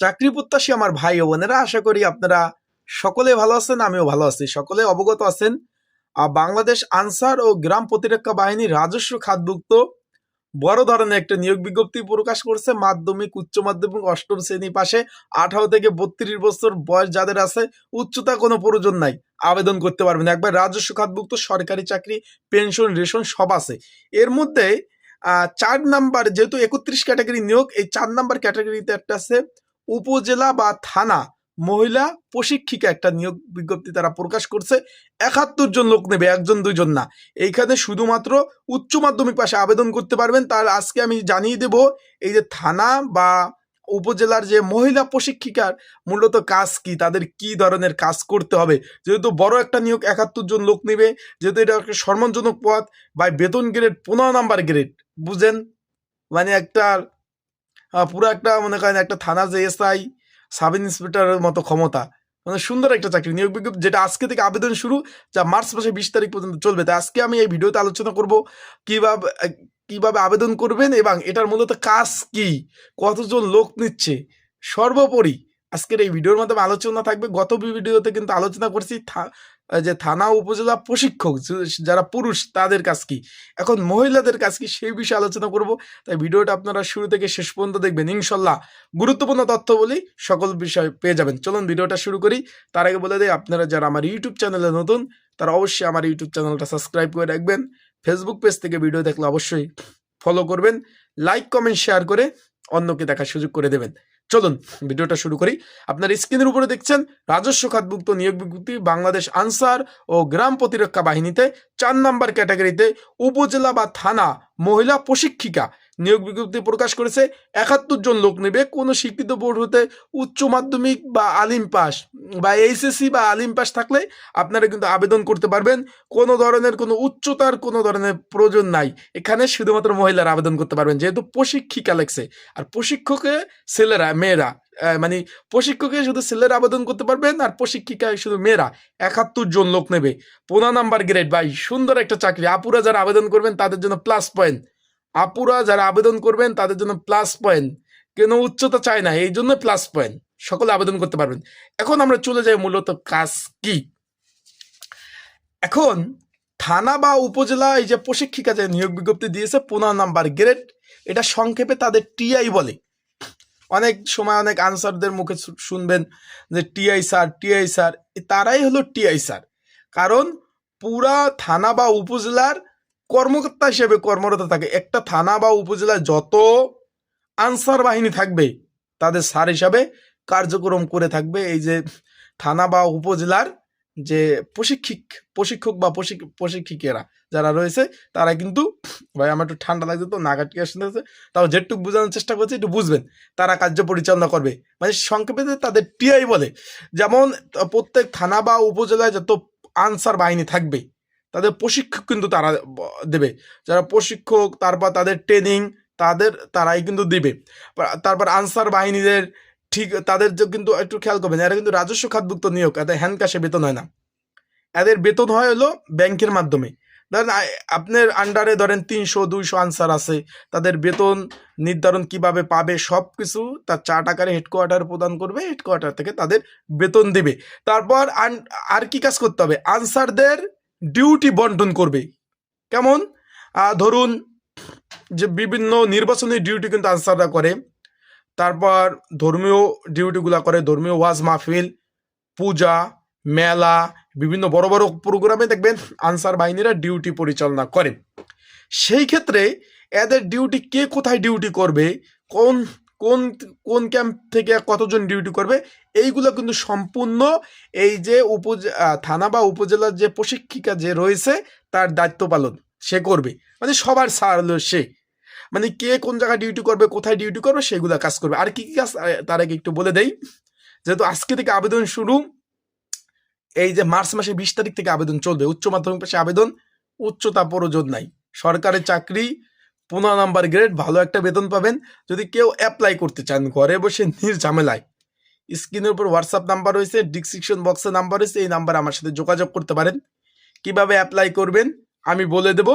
চাকরি প্রত্যাশী আমার ভাই ও বোনেরা, আশা করি আপনারা সকলে ভালো আছেন, আমিও ভালো আছি। সকলে অবগত আছেন। বাংলাদেশ আনসার ও গ্রাম প্রতিরক্ষা বাহিনী রাজস্ব খাতভুক্ত বড় ধরনের একটা নিয়োগ বিজ্ঞপ্তি প্রকাশ করছে মাধ্যমিক, উচ্চ মাধ্যমিক, অষ্টম শ্রেণি পাশে আঠারো থেকে বত্রিশ বছর বয়স যাদের আছে, উচ্চতা কোনো প্রয়োজন নাই, আবেদন করতে পারবেন। একবার রাজস্ব খাতভুক্ত সরকারি চাকরি, পেনশন, রেশন সব আছে। এর মধ্যে চার নাম্বার, যেহেতু একত্রিশ ক্যাটাগরি নিয়োগ, এই চার নাম্বার ক্যাটাগরিতে একটা আছে উপজেলা বা থানা মহিলা প্রশিক্ষিকা একটা নিয়োগ বিজ্ঞপ্তি তারা প্রকাশ করছে। একাত্তর জন লোক নেবে, একজন দুজন না। এইখানে শুধুমাত্র উচ্চ মাধ্যমিক পাশে আবেদন করতে পারবেন। তার আজকে আমি জানিয়ে দেব, এই যে থানা বা উপজেলার যে মহিলা প্রশিক্ষিকার মূলত কাজ কি, তাদের কি ধরনের কাজ করতে হবে। যেহেতু বড় একটা নিয়োগ, একাত্তর জন লোক নেবে, যেহেতু এটা একটা সম্মানজনক পদ বা বেতন গ্রেড পনেরো নাম্বার গ্রেড বুঝেন? মানে একটা পুরো একটা মনে করেন একটা থানা যে এসআই, সাব ইন্সপেক্টরের মতো ক্ষমতা। মানে সুন্দর একটা চাকরি। নিয়োগ বিজ্ঞপ্তি যেটা আজকে থেকে আবেদন শুরু, যা মার্চ মাসে বিশ তারিখ পর্যন্ত চলবে। তাই আজকে আমি এই ভিডিওতে আলোচনা করব কীভাবে কীভাবে আবেদন করবেন এবং এটার মূলত কাজ কি, কতজন লোক নিচ্ছে। সর্বোপরি আজকের এই ভিডিওর মাধ্যমে আলোচনা থাকবে। গত ভিডিওতে কিন্তু আলোচনা করছি যে থানা উপজেলা প্রশিক্ষক যারা পুরুষ, তাদের কাজ কি? এখন মহিলাদের কাজ কি? সেই বিষয়ে আলোচনা করব। তাই ভিডিওটা আপনারা শুরু থেকে শেষ পর্যন্ত দেখবেন। ইনশাল্লাহ গুরুত্বপূর্ণ তথ্য বলি সকল বিষয় পেয়ে যাবেন। চলুন ভিডিওটা শুরু করি। তার আগে বলে দিই, আপনারা যারা আমার ইউটিউব চ্যানেলে নতুন, তারা অবশ্যই আমার ইউটিউব চ্যানেলটা সাবস্ক্রাইব করে রাখবেন। ফেসবুক পেজ থেকে ভিডিও দেখলে অবশ্যই ফলো করবেন। লাইক কমেন্ট শেয়ার করে অন্যকে দেখার সুযোগ করে দেবেন। চলুন ভিডিওটা শুরু করি। আপনার স্ক্রিনের উপরে দেখছেন রাজস্ব খাতভুক্ত নিয়োগ বিজ্ঞপ্তি, বাংলাদেশ আনসার ও গ্রাম প্রতিরক্ষা বাহিনীতে চার নাম্বার ক্যাটাগরিতে উপজেলা বা থানা মহিলা প্রশিক্ষিকা নিয়োগ বিজ্ঞপ্তি প্রকাশ করেছে একাত্তর জন লোক নেবে কোনো স্বীকৃত বোর্ড হতে উচ্চ মাধ্যমিক বা আলিম পাস বা এইচএসসি বা আলিম পাস থাকলে আপনারা কিন্তু আবেদন করতে পারবেন। কোনো ধরনের কোনো উচ্চতার কোনো ধরনের প্রয়োজন নাই। এখানে শুধুমাত্র মহিলারা আবেদন করতে পারবেন, যেহেতু প্রশিক্ষিকা লেগছে আর প্রশিক্ষকে ছেলেরা, মেয়েরা মানে প্রশিক্ষকে শুধু ছেলেরা আবেদন করতে পারবেন আর প্রশিক্ষিকায় শুধু মেয়েরা, একাত্তর জন লোক নেবে। পনেরো নাম্বার গ্রেড ভাই, সুন্দর একটা চাকরি। আপুরা যারা আবেদন করবেন তাদের জন্য প্লাস পয়েন্ট আপুরা যারা আবেদন করবেন, তাদের জন্য প্লাস পয়েন্ট কেন উচ্চতা চায় না, এই জন্য প্লাস পয়েন্ট সকলে আবেদন করতে পারবেন। এখন আমরা চলে যাই মূলত কাজ কি? এখন থানা বা উপজেলা এই যে প্রশিক্ষিকা যে নিয়োগ বিজ্ঞপ্তি দিয়েছে, পনেরো নাম্বার গ্রেড। এটা সংক্ষেপে তাদের টিআই বলে। অনেক সময় অনেক আনসারদের মুখে শুনবেন যে টিআই স্যার টিআই স্যার তারাই হলো টিআই স্যার কারণ পুরা থানা বা উপজেলার কর্মকর্তা হিসেবে কর্মরত থাকে। একটা থানা বা উপজেলায় যত আনসার বাহিনী থাকবে, তাদের সার হিসাবে কার্যক্রম করে থাকবে। এই যে থানা বা উপজেলার যে প্রশিক্ষিক, প্রশিক্ষক বা প্রশিক- প্রশিক্ষিকেরা যারা রয়েছে, তারা কিন্তু, ভাই আমার একটু ঠান্ডা লাগছে তো নাগাটকে আসতেছে তাও যেটুকু বোঝানোর চেষ্টা করছি, একটু বুঝবেন। তারা কার্য পরিচালনা করবে। মানে সংক্ষেপে তাদের টিআই বলে, যেমন প্রত্যেক থানা বা উপজেলায় যত আনসার বাহিনী থাকবে তাদের প্রশিক্ষক কিন্তু তারা দেবে। যারা প্রশিক্ষক, তারপর তাদের ট্রেনিং তাদের, তারাই কিন্তু দিবে। তারপর আনসার বাহিনীদের ঠিক, তাদের কিন্তু একটু খেয়াল করবেন, এরা কিন্তু রাজস্ব খাতভুক্ত নিয়োগ, এদের হ্যান্ড ক্যাশে বেতন হয় না। এদের বেতন হয় হলো ব্যাংকের মাধ্যমে। ধরেন আপনার আন্ডারে ধরেন তিনশো, দুইশো আনসার আছে, তাদের বেতন নির্ধারণ কীভাবে পাবে সব কিছু তার চার্ট আকারে হেডকোয়ার্টার প্রদান করবে হেডকোয়ার্টার থেকে তাদের বেতন দিবে। তারপর আর কি কাজ করতে হবে? আনসারদের ডিউটি বন্টন করবে। কেমন? ধরুন যে বিভিন্ন নির্বাচনী ডিউটি কিন্তু আনসাররা করে। তারপর ধর্মীয় ডিউটিগুলা করে, ধর্মীয় ওয়াজ মাহফিল, পূজা, মেলা, বিভিন্ন বড় বড় প্রোগ্রামে দেখবেন আনসার বাহিনীরা ডিউটি পরিচালনা করে। সেই ক্ষেত্রে এদের ডিউটি কে কোথায় ডিউটি করবে? কোন কোন কোন ক্যাম্প থেকে কতজন ডিউটি করবে, এইগুলো কিন্তু সম্পূর্ণ এই যে উপজ থানা বা উপজেলার যে প্রশিক্ষিকা যে রয়েছে, তার দায়িত্ব পালন, সে করবে। মানে সবার সার হলো সে। মানে কে কোন জায়গায় ডিউটি করবে, কোথায় ডিউটি করবে, সেগুলো কাজ করবে। আর কি কি কাজ তার আগে একটু বলে দেই। যেহেতু আজকে থেকে আবেদন শুরু, এই যে মার্চ মাসে বিশ তারিখ থেকে আবেদন চলবে। উচ্চ মাধ্যমিক পাশে আবেদন, উচ্চতা প্রয়োজন নাই। সরকারি চাকরি পনেরো নাম্বার গ্রেড ভালো একটা বেতন পাবেন। যদি কেউ অ্যাপ্লাই করতে চান, ঘরে বসে নির্ঝামেলায় স্ক্রিনের উপর হোয়াটসঅ্যাপ নাম্বার রয়েছে ডিসক্রিপশন বক্সে নাম্বার রয়েছে, এই নাম্বারে আমার সাথে যোগাযোগ করতে পারেন। কীভাবে অ্যাপ্লাই করবেন, আমি বলে দেব।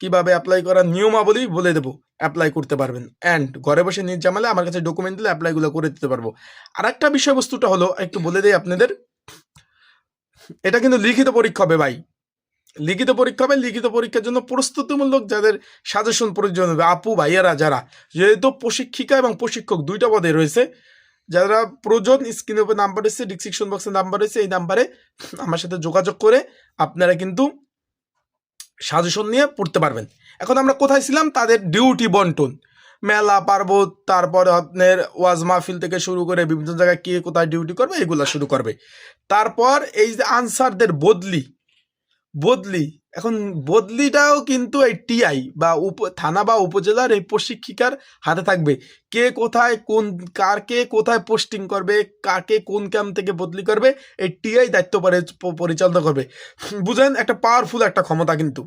কীভাবে অ্যাপ্লাই করার নিয়মাবলী বলে দেব। অ্যাপ্লাই করতে পারবেন। অ্যান্ড ঘরে বসে নিজ জামালে আমার কাছে ডকুমেন্ট দিলে অ্যাপ্লাইগুলো করে দিতে পারব। আর একটা বিষয়বস্তুটা হলো, একটু বলে দিই আপনাদের। এটা কিন্তু লিখিত পরীক্ষা হবে ভাই। লিখিত পরীক্ষা হবে, লিখিত পরীক্ষার জন্য প্রস্তুতিমূলক যাদের সাজেশন প্রয়োজন হবে, আপু, ভাইয়ারা, যারা, যেহেতু প্রশিক্ষিকা এবং প্রশিক্ষক দুইটা পদে রয়েছে, যারা প্রয়োজন স্ক্রিনের উপর নাম্বার এসেছে ডিসক্রিপশন বক্সে নাম্বার এসেছে, এই নাম্বারে আমার সাথে যোগাযোগ করে আপনারা কিন্তু সাজেশন নিয়ে পড়তে পারবেন। এখন আমরা কোথায় ছিলাম? তাদের ডিউটি বন্টন। মেলা পার্বত তারপরে আপনার ওয়াজ মাহফিল থেকে শুরু করে বিভিন্ন জায়গায় কে কোথায় ডিউটি করবে, এগুলো শুরু করবে। তারপর এই যে আনসারদের বদলি বদলি। এখন বদলিটাও কিন্তু এই টিআই বা উপ, থানা বা উপজেলার এই প্রশিক্ষিকার হাতে থাকবে। কে কোথায় কোন, কার কে কোথায় পোস্টিং করবে, কাকে কোন ক্যাম্প থেকে বদলি করবে, এই টিআই দায়িত্ব পরিচালনা করবে। বুঝেন একটা পাওয়ারফুল একটা ক্ষমতা কিন্তু।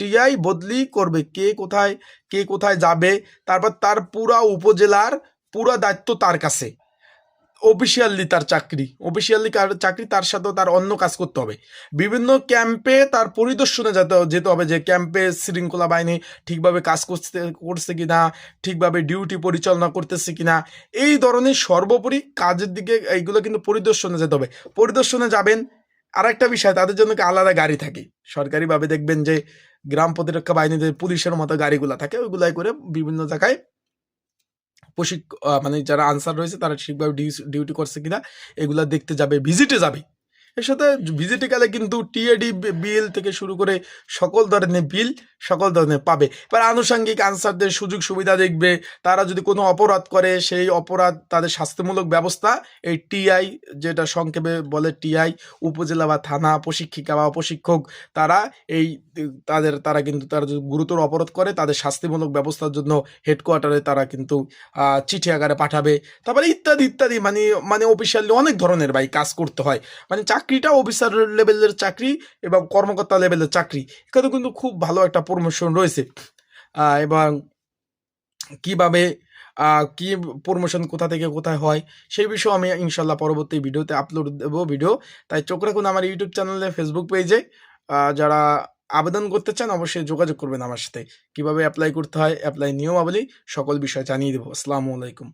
টিআই বদলি করবে কে কোথায় কে কোথায় যাবে, তারপর তার পুরা উপজেলার পুরা দায়িত্ব তার কাছে। অফিসিয়ালি তার চাকরি অফিসিয়ালি চাকরি, তার সাথেও তার অন্য কাজ করতে হবে। বিভিন্ন ক্যাম্পে তার পরিদর্শনে যেতে যেতে হবে যে ক্যাম্পে শৃঙ্খলা বাহিনী ঠিকভাবে কাজ করতে করছে কিনা, ঠিকভাবে ডিউটি পরিচালনা করতেছে কি না এই ধরনের সর্বোপরি কাজের দিকে এইগুলো কিন্তু পরিদর্শনে যেতে হবে। পরিদর্শনে যাবেন আর একটা বিষয়, তাদের জন্য কি আলাদা গাড়ি থাকে? সরকারিভাবে দেখবেন যে গ্রাম প্রতিরক্ষা বাহিনীতে পুলিশের মতো গাড়িগুলো থাকে, ওইগুলাই করে বিভিন্ন জায়গায় প্রশিক মানে যারা আনসার রয়েছে তারা ঠিকভাবে ডিউটি করছে কিনা, এগুলো দেখতে যাবে, ভিজিটে যাবে। এর সাথে ভিজিটে গেলে কিন্তু টিএডি বিল থেকে শুরু করে সকল ধরনের বিল সকল ধরনের পাবে। এবার আনুষঙ্গিক আনসারদের সুযোগ সুবিধা দেখবে। তারা যদি কোনো অপরাধ করে, সেই অপরাধ তাদের শাস্তিমূলক ব্যবস্থা এই টিআই যেটা সংক্ষেপে বলে টিআই উপজেলা বা থানা প্রশিক্ষিকা বা প্রশিক্ষক, তারা এই তাদের, তারা কিন্তু তারা যদি গুরুতর অপরাধ করে, তাদের শাস্তিমূলক ব্যবস্থার জন্য হেডকোয়ার্টারে তারা কিন্তু চিঠি আকারে পাঠাবে। তারপরে ইত্যাদি ইত্যাদি মানে মানে অফিসিয়ালি অনেক ধরনের ভাই কাজ করতে হয়। মানে চাকরিটা অফিসার লেভেলের চাকরি এবং কর্মকর্তা লেভেলের চাকরি। এখানে কিন্তু খুব ভালো একটা প্রমোশন রয়েছে। এবং কীভাবে কি প্রমোশন কোথা থেকে কোথায় হয়, সেই বিষয়ে আমি ইনশাল্লাহ পরবর্তী ভিডিওতে আপলোড দেবো ভিডিও তাই চোখ রাখুন আমার ইউটিউব চ্যানেলে ফেসবুক পেজে যারা আবেদন করতে চান অবশ্যই যোগাযোগ করবেন আমার সাথে। কীভাবে অ্যাপ্লাই করতে হয় অ্যাপ্লাই নিয়মাবলী সকল বিষয় জানিয়ে দেবো। আসসালামু আলাইকুম।